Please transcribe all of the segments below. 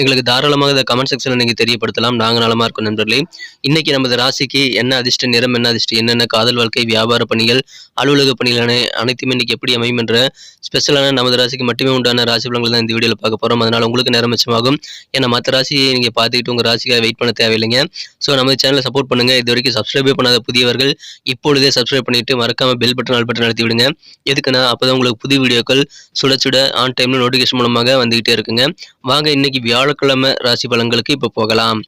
எங்களுக்கு தாராளமாக இதை கமெண்ட் செக்ஷனில் நீங்கள் தெரியப்படுத்தலாம். நாங்கள் நலமாக இருக்கும் நண்பர்களே. இன்னைக்கு நமது ராசிக்கு என்ன அதிர்ஷ்ட நிறம் என்ன அதிர்ஷ்டம் என்னென்ன காதல் வாழ்க்கை வியாபார பணிகள் அலுவலக பணிகள் அனைத்துமே இன்னைக்கு எப்படி அமையும் என்ற ஸ்பெஷலான நமது ராசிக்கு மட்டுமே உண்டான ராசி பலன்கள் தான் இந்த வீடியோவில் பார்க்க போகிறோம் அதனால் உங்களுக்கு நேரம் மிச்சமாகும். ஏன்னா மற்ற ராசியை நீங்கள் பார்த்துக்கிட்டு உங்கள் ராசிக்காக வெயிட் பண்ண தேவையில்லைங்க. ஸோ நம்ம சேனலை சப்போர்ட் பண்ணுங்கள் இது வரைக்கும் சப்ஸ்கிரைபே பண்ணாத புதியவர்கள் இப்பொழுதே சப்ஸ்கிரைப் பண்ணிட்டு மறக்காமல் பெல் பட்டன் ஆல் பட்டன் அழுத்தி விடுங்க. எதுக்குன்னா அப்பதான் உங்களுக்கு புது வீடியோக்கள் சுட சுட ஆன் டைம்ல நோட்டிஃபிகேஷன் மூலமாக வந்துகிட்டே இருக்குங்க. வாங்க இன்னைக்கு வியாழக்கிழமை ராசி பலன்களுக்கு இப்போ போகலாம்.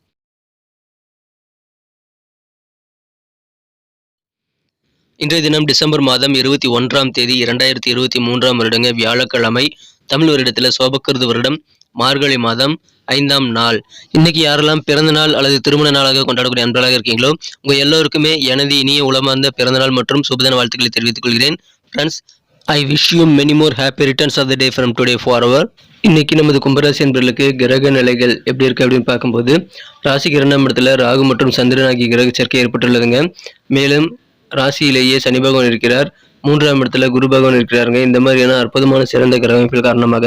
இன்றைய தினம் டிசம்பர் மாதம் இருபத்தி ஒன்றாம் தேதி இரண்டாயிரத்தி இருபத்தி மூன்றாம் வருடங்க வியாழக்கிழமை. தமிழ் வருடத்தில் சோபக்கிருது வருடம் மார்கழி மாதம் ஐந்தாம் நாள். இன்னைக்கு யாரெல்லாம் பிறந்த நாள் அல்லது திருமண நாளாக கொண்டாடக்கூடிய அன்பர்களாக இருக்கீங்களோ உங்கள் எல்லோருக்குமே எனது இனிய உளமார்ந்த பிறந்த நாள் மற்றும் சுபதன வாழ்த்துக்களை தெரிவித்துக் கொள்கிறேன். Friends I wish you many more happy returns of the day from today for அவர் இன்னைக்கு நமது கும்பராசி என்பர்களுக்கு கிரக நிலைகள் எப்படி இருக்கு அப்படின்னு பார்க்கும்போது ராசிக்கு இரண்டாம் இடத்துல ராகு மற்றும் சந்திரன் ஆகிய கிரக சேர்க்கை ஏற்பட்டுள்ளதுங்க. மேலும் ராசியிலேயே சனி பகவான் இருக்கிறார். மூன்றாம் இடத்துல குரு பகவான் இருக்கிறாருங்க. இந்த மாதிரியான அற்புதமான சிறந்த கிரகமைப்புகள் காரணமாக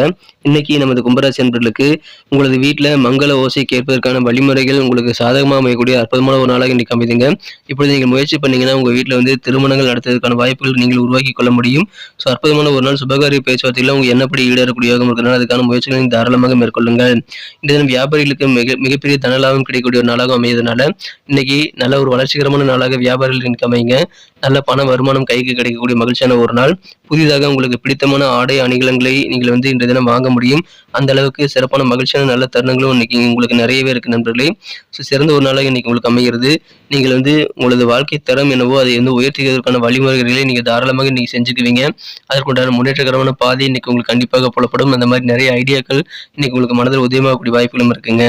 இன்னைக்கு நமது கும்பராசி என்பர்களுக்கு உங்களது வீட்டில் மங்கள ஓசை கேட்பதற்கான வழிமுறைகள் உங்களுக்கு சாதகமாக அமையக்கூடிய அற்புதமான ஒரு நாளாக இன்னைக்கு அமைதுங்க. இப்பொழுது நீங்கள் முயற்சி பண்ணீங்கன்னா உங்கள் வீட்டில் வந்து திருமணங்கள் நடத்துவதற்கான வாய்ப்புகள் நீங்கள் உருவாக்கி கொள்ள முடியும். ஸோ அற்புதமான ஒரு நாள் சுபகாரிய பேச்சுவார்த்தையில் உங்கள் என்னப்படி ஈடேறக்கூடிய யோகம் இருக்கிறனால அதுக்கான முயற்சிகளை நீங்கள் தாராளமாக மேற்கொள்ளுங்கள். இந்த தினம் வியாபாரிகளுக்கு மிக மிகப்பெரிய தனலாபம் கிடைக்கக்கூடிய ஒரு நாளாக அமையதுனால இன்னைக்கு நல்ல ஒரு வளர்ச்சிகரமான நாளாக வியாபாரிகள் இன்னைக்கு அமைங்க நல்ல பண வருமானம் கைக்கு கிடைக்கக்கூடிய மகிழ்ச்சியான ஒரு நாள். புதிதாக உங்களுக்கு பிடித்தமான ஆடை அணிகலன்களை நீங்கள் வந்து இன்றைய தினம் வாங்க முடியும். அந்த அளவுக்கு சிறப்பான மகிழ்ச்சியான நல்ல தருணங்களும் இன்னைக்கு உங்களுக்கு நிறையவே இருக்கு நண்பர்களே. ஸோ சிறந்த ஒரு நாளாக இன்னைக்கு உங்களுக்கு அமைகிறது. நீங்கள் வந்து உங்களது வாழ்க்கை தரம் என்னவோ அதை வந்து உயர்த்துவதற்கான வழிமுறைகளை நீங்கள் தாராளமாக இன்னைக்கு செஞ்சுக்குவீங்க. அதற்குண்டான முன்னேற்றகரமான பாதை இன்னைக்கு உங்களுக்கு கண்டிப்பாக புலப்படும். அந்த மாதிரி நிறைய ஐடியாக்கள் இன்னைக்கு உங்களுக்கு மனதில் உதயமாகக்கூடிய வாய்ப்புகளும் இருக்குங்க.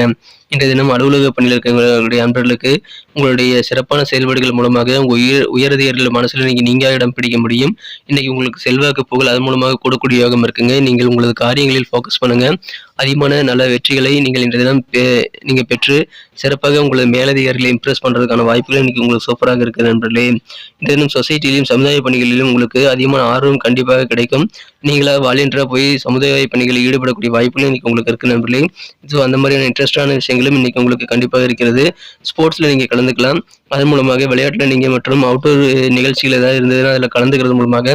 இன்றைய தினம் அலுவலக பணியில் இருக்கிறவங்களுடைய அன்பர்களுக்கு உங்களுடைய சிறப்பான செயல்பாடுகள் மூலமாக உங்கள் உயர் உயரதிகாரிகள் மனசில் இன்னைக்கு நீங்க இடம் பிடிக்க முடியும். இன்னைக்கு உங்களுக்கு செல்வாக்கு புகழ் அது மூலமாக கூடக்கூடிய யோகம் இருக்குங்க. நீங்கள் உங்களது காரியங்களில் ஃபோக்கஸ் பண்ணுங்க. அதிகமான நல்ல வெற்றிகளை நீங்கள் இன்றைய தினம் பெ- நீங்கள் பெற்று சிறப்பாக உங்களது மேலதிகாரிகளை இம்ப்ரெஸ் பண்ணுறதுக்கான வாய்ப்புகள் இன்னைக்கு உங்களுக்கு சூப்பராக இருக்குது நண்பர்களே. இன்றைய தினம் சொசைட்டிலையும் சமுதாய பணிகளிலும் உங்களுக்கு அதிகமான ஆர்வம் கண்டிப்பாக கிடைக்கும். நீங்களாக வாலியன்டரா போய் சமுதாய பணிகளில் ஈடுபடக்கூடிய வாய்ப்புகளும் இன்னைக்கு உங்களுக்கு இருக்கு நண்பர்களே. ஸோ அந்த மாதிரியான இன்ட்ரெஸ்டான விஷயங்களும் இன்னைக்கு உங்களுக்கு கண்டிப்பாக இருக்கிறது. ஸ்போர்ட்ஸ்ல நீங்கள் கலந்துக்கலாம். அதன் மூலமாக விளையாட்டில் நீங்கள் மற்றும் அவுட்டோர் நிகழ்ச்சிகள் ஏதாவது இருந்ததுன்னா அதில் கலந்துக்கிறது மூலமாக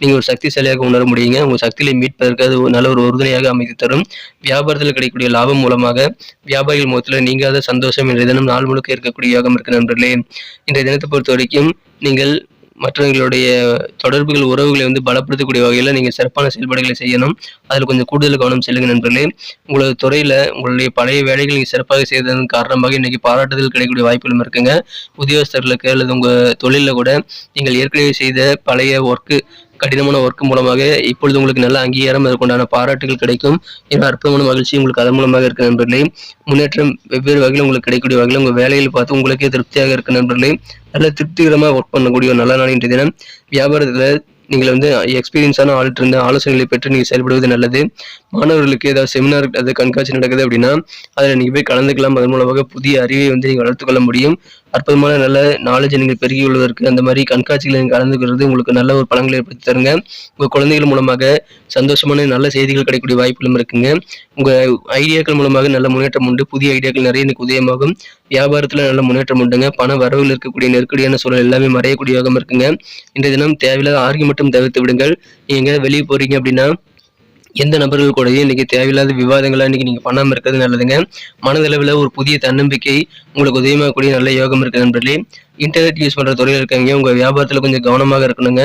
நீங்கள் ஒரு சக்திசாலியாக உணர முடியுங்க. உங்கள் சக்தியை மீட்பதற்கு அது ஒரு நல்ல ஒரு உறுதுணையாக அமைத்து தரும். வியாபாரத்தில் கிடைக்கக்கூடிய லாபம் மூலமாக வியாபாரிகள் முகத்தில் நீங்காத சந்தோஷம் இன்றைய தினம் நாள் முழுக்க இருக்கக்கூடிய யோகம் இருக்கு நண்பர்களே. இன்றைய தினத்தை பொறுத்த வரைக்கும் நீங்கள் மற்றவர்களுடைய தொடர்புகள் உறவுகளை வந்து பலப்படுத்தக்கூடிய வகையில் நீங்கள் சிறப்பான செயல்பாடுகளை செய்யணும். அதில் கொஞ்சம் கூடுதல் கவனம் செல்லுங்க நண்பர்களே. உங்களது துறையில் உங்களுடைய பழைய வேலைகள் நீங்கள் சிறப்பாக செய்ததன் காரணமாக இன்னைக்கு பாராட்டுதல் கிடைக்கக்கூடிய வாய்ப்புகளும் இருக்குங்க. உத்தியோகஸ்தர்களுக்கு அல்லது உங்கள் தொழிலில் கூட நீங்கள் ஏற்கனவே செய்த பழைய ஒர்க்கு கடினமான ஒர்க் மூலமாக இப்பொழுது உங்களுக்கு நல்ல அங்கீகாரம் அதற்குண்டான பாராட்டுகள் கிடைக்கும். என்ற அற்புதமான மகிழ்ச்சி உங்களுக்கு அதன் மூலமாக இருக்க நண்பர்களே. முன்னேற்றம் வெவ்வேறு வகையில் உங்களுக்கு கிடைக்கக்கூடிய வகையில் உங்கள் வேலையில் பார்த்து உங்களுக்கே திருப்தியாக இருக்க நண்பர்களே. நல்ல திருப்திகரமாக ஒர்க் பண்ணக்கூடிய ஒரு நல்ல நாள் இன்றைய தினம். வியாபாரத்தில் நீங்கள் வந்து எக்ஸ்பீரியன்ஸான ஆள்கிட்ட இருந்து ஆலோசனைகளை பெற்று நீங்கள் செயல்படுவது நல்லது. மாணவர்களுக்கு ஏதாவது செமினார் அது கண்காட்சி நடக்குது அப்படின்னா அதில் நீங்கள் போய் கலந்துக்கலாம். அதன் மூலமாக புதிய அறிவை வந்து நீங்கள் வளர்த்துக்கொள்ள முடியும். அற்புதமான நல்ல நாலேஜ் நீங்கள் பெருகி உள்ளதற்கு அந்த மாதிரி கண்காட்சிகளை நீங்கள் கலந்துக்கிறது உங்களுக்கு நல்ல ஒரு பழங்களை ஏற்படுத்தி தருங்க. உங்கள் குழந்தைகள் மூலமாக சந்தோஷமான நல்ல செய்திகள் கிடைக்கக்கூடிய வாய்ப்புகளும் இருக்குங்க. உங்கள் ஐடியாக்கள் மூலமாக நல்ல முன்னேற்றம் உண்டு. புதிய ஐடியாக்கள் நிறைய இன்னைக்கு உதயமாகும். வியாபாரத்தில் நல்ல முன்னேற்றம் உண்டுங்க. பண வரவில் இருக்கக்கூடிய நெருக்கடியான சூழல் எல்லாமே மறையக்கூடிய யோகம் இருக்குங்க. இன்றைய தினம் தேவையில்லாத ஆர்கி மட்டும் தவிர்த்து விடுங்கள். நீங்கள் வெளியே போகிறீங்க அப்படின்னா எந்த நபர்கள் கூடயும் இன்னைக்கு தேவையில்லாத விவாதங்களா இன்னைக்கு நீங்க பண்ணாமல் இருக்கிறது நல்லதுங்க. மனதளவில் ஒரு புதிய தன்னம்பிக்கை உங்களுக்கு உதயமாகக்கூடிய நல்ல யோகம் இருக்கு நண்பர்களே. இன்டர்நெட் யூஸ் பண்ற துறையில் இருக்கவங்க உங்க வியாபாரத்துல கொஞ்சம் கவனமாக இருக்கணுங்க.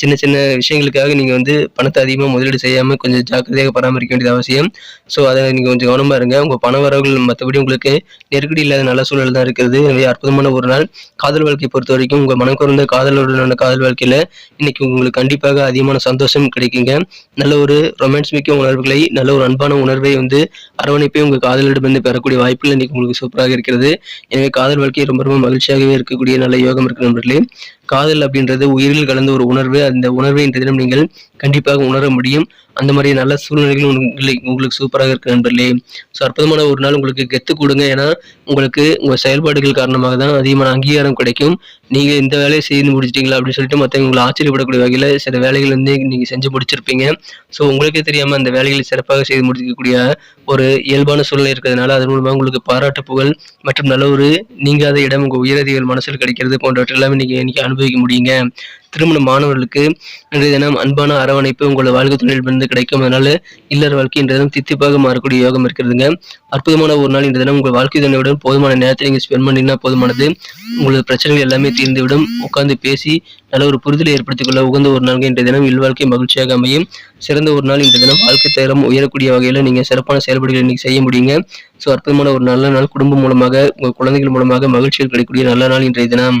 சின்ன சின்ன விஷயங்களுக்காக நீங்கள் வந்து பணத்தை அதிகமாக முதலீடு செய்யாமல் கொஞ்சம் ஜாக்கிரதையாக பராமரிக்க வேண்டியது அவசியம். ஸோ அதை நீங்கள் கொஞ்சம் கவனமாக இருங்க. உங்கள் பண வரவுகள் மற்றபடி உங்களுக்கு நெருக்கடி இல்லாத நல்ல சூழல் தான் இருக்கிறது எனவே அற்புதமான ஒரு நாள். காதல் வாழ்க்கையை பொறுத்த வரைக்கும் உங்கள் மனம் குறைந்த காதலுடனான காதல் வாழ்க்கையில் இன்னைக்கு உங்களுக்கு கண்டிப்பாக அதிகமான சந்தோஷம் கிடைக்குங்க. நல்ல ஒரு ரொமான்ஸ் மிக்க உணர்வுகளை நல்ல ஒரு அன்பான உணர்வை வந்து அரவணைப்பை உங்கள் காதலிடமிருந்து பெறக்கூடிய வாய்ப்புகள் இன்னைக்கு உங்களுக்கு சூப்பராக இருக்கிறது. எனவே காதல் வாழ்க்கை ரொம்ப ரொம்ப மகிழ்ச்சியாகவே இருக்கக்கூடிய நல்ல யோகம் இருக்கிற நண்பர்களே. காதல் அப்படின்றது உயிரில் கலந்த ஒரு உணர்வு. அந்த உணர்வை இன்றைய தினம் நீங்கள் கண்டிப்பாக உணர முடியும். அந்த மாதிரி நல்ல சூழ்நிலைகள் உங்களுக்கு உங்களுக்கு சூப்பராக இருக்கு நண்பர்களே. ஸோ அற்புதமான ஒரு நாள் உங்களுக்கு கெத்து கொடுங்க. ஏன்னா உங்களுக்கு உங்கள் செயல்பாடுகள் காரணமாக தான் அதிகமான அங்கீகாரம் கிடைக்கும். நீங்கள் இந்த வேலையை செய்து முடிச்சிட்டீங்களா அப்படின்னு சொல்லிட்டு மற்றவங்க உங்களை ஆச்சரியப்படக்கூடிய வகையில் சில வேலைகள் வந்து நீங்கள் செஞ்சு முடிச்சிருப்பீங்க. ஸோ உங்களுக்கே தெரியாமல் அந்த வேலைகளை சிறப்பாக செய்து முடிக்கக்கூடிய ஒரு இயல்பான சூழ்நிலை இருக்கிறதுனால அதன் மூலமாக உங்களுக்கு பாராட்டு புகழ் மற்றும் நல்ல ஒரு நீங்காத இடம் உங்கள் உயரதிகள் மனசில் கிடைக்கிறது போன்றவற்றை எல்லாமே நீங்கள் இன்னைக்கு அனுபவிக்க முடியுங்க. திருமண மாணவர்களுக்கு இன்றைய தினம் அன்பான அரவணைப்பு உங்களோட வாழ்க்கை துணையிலிருந்து கிடைக்கும். அதனால இல்லற வாழ்க்கை இன்றைய தினம் தித்திப்பாக மாறக்கூடிய யோகம் இருக்கிறதுங்க. அற்புதமான ஒரு நாள் இன்றைய தினம் உங்கள் வாழ்க்கை துணையுடன் போதுமான நேரத்தை நீங்கள் ஸ்பெண்ட் பண்ணினா போதுமானது. உங்களது பிரச்சனைகள் எல்லாமே தீர்ந்துவிடும். உட்கார்ந்து பேசி நல்ல ஒரு புரிதலை ஏற்படுத்திக் கொள்ள உகந்த ஒரு நாள் இன்றைய தினம். இல்வாழ்க்கை மகிழ்ச்சியாக அமையும். சிறந்த ஒரு நாள் இன்றைய தினம். வாழ்க்கை தரம் உயரக்கூடிய வகையில் நீங்கள் சிறப்பான செயல்பாடுகளை இன்னைக்கு செய்ய முடியுங்க. ஸோ அற்புதமான ஒரு நல்ல நாள். குடும்பம் மூலமாக உங்கள் குழந்தைகள் மூலமாக மகிழ்ச்சிகள் கிடைக்கக்கூடிய நல்ல நாள் இன்றைய தினம்.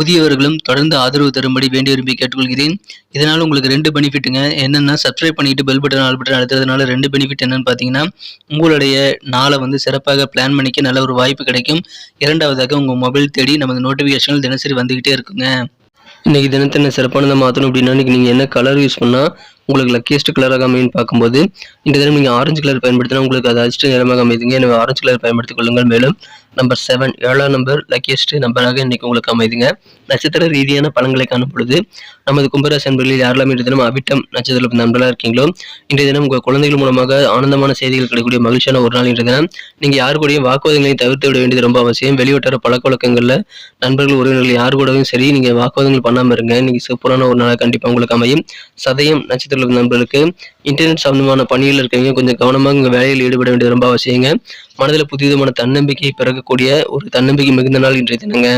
புதியவர்களும் தொடர்ந்து ஆதரவு தரும்படி வேண்டி விரும்பி கேட்டுக்கொள்கிறேன். இதனால் உங்களுக்கு ரெண்டு பெனிஃபிட்டுங்க. என்னென்னா சப்ஸ்கிரைப் பண்ணிட்டு பெல் பட்டன் ஆல் பட்டன் அழுத்துறதுனால ரெண்டு பெனிஃபிட் என்னன்னு பார்த்தீங்கன்னா உங்களுடைய நாளை வந்து சிறப்பாக பிளான் பண்ணிக்க நல்ல ஒரு வாய்ப்பு கிடைக்கும். இரண்டாவதாக உங்கள் மொபைல் தேடி நமது நோட்டிஃபிகேஷன்கள் தினசரி வந்துக்கிட்டே இருக்குங்க. இன்றைக்கி தினத்தை என்ன சிறப்பானதை மாற்றணும் அப்படின்னா இன்னைக்கு நீங்கள் என்ன கலர் யூஸ் பண்ணால் உங்களுக்கு லக்கியஸ்ட் கலராக அமையும் பார்க்கும்போது இந்த தினம் நீங்கள் ஆரஞ்சு கலர் பயன்படுத்தினா உங்களுக்கு அது அதிர்ஷ்ட நிறமாக அமைதுங்க எனவே ஆரஞ்சு கலர் பயன்படுத்திக் கொள்ளுங்கள். மேலும் நம்பர் செவன் ஏழாம் நம்பர் லக்கியஸ்ட் நம்பராக இன்னைக்கு உங்களுக்கு அமைதுங்க. நட்சத்திர ரீதியான பலன்களை காணும் பொழுது நமது கும்பராசி நண்பர்களில் யாரெல்லாம் இன்றைய தினம் அவிட்டம் நட்சத்திர நண்பர்களாக இருக்கீங்களோ இன்றைய தினம் உங்கள் குழந்தைகள் மூலமாக ஆனந்தமான செய்திகள் கிடைக்கக்கூடிய மகிழ்ச்சியான ஒரு நாள் இன்றைய தினம். நீங்கள் யார் கூடயும் வாக்குவாதங்களையும் தவிர்த்து விட வேண்டியது ரொம்ப அவசியம். வெளிவட்டார பழக்க வழக்கங்களில் நண்பர்கள் உறவினர்கள் யார் கூடவும் சரி நீங்கள் வாக்குவாதங்கள் பண்ணாமல் இருங்க. இன்னைக்கு சூப்பரான ஒரு நாளாக கண்டிப்பாக உங்களுக்கு அமையும். சதயம் நட்சத்திர நண்பர்களுக்கு இன்டர்நெட் சம்பந்தமான பணியில் இருக்கிறீங்க கொஞ்சம் கவனமாக உங்கள் வேலையில் ஈடுபட வேண்டியது ரொம்ப அவசியங்க. மனதில் புதிதமான தன்னம்பிக்கையை பிறக்கக்கூடிய ஒரு தன்னம்பிக்கை மிகுந்த நாள் இன்றைய தினங்க.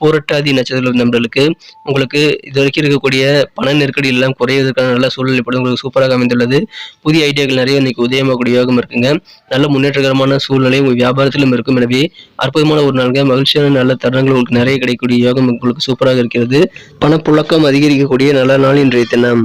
போராட்டாதி நட்சத்திர நண்பர்களுக்கு உங்களுக்கு இது வரைக்கும் இருக்கக்கூடிய பண நெருக்கடி எல்லாம் குறைவதற்கான நல்ல சூழ்நிலை இப்படி உங்களுக்கு சூப்பராக அமைந்துள்ளது. புதிய ஐடியாக்கள் நிறைய இன்னைக்கு உதயமாகக்கூடிய யோகம் இருக்குங்க. நல்ல முன்னேற்றகரமான சூழ்நிலை உங்கள் வியாபாரத்திலும் இருக்கும். எனவே அற்புதமான ஒரு நாளுங்க. மகிழ்ச்சியான நல்ல தருணங்கள் உங்களுக்கு நிறைய கிடைக்கக்கூடிய யோகம் உங்களுக்கு சூப்பராக இருக்கிறது. பணப்புழக்கம் அதிகரிக்கக்கூடிய நல்ல நாள் இன்றைய தினம்.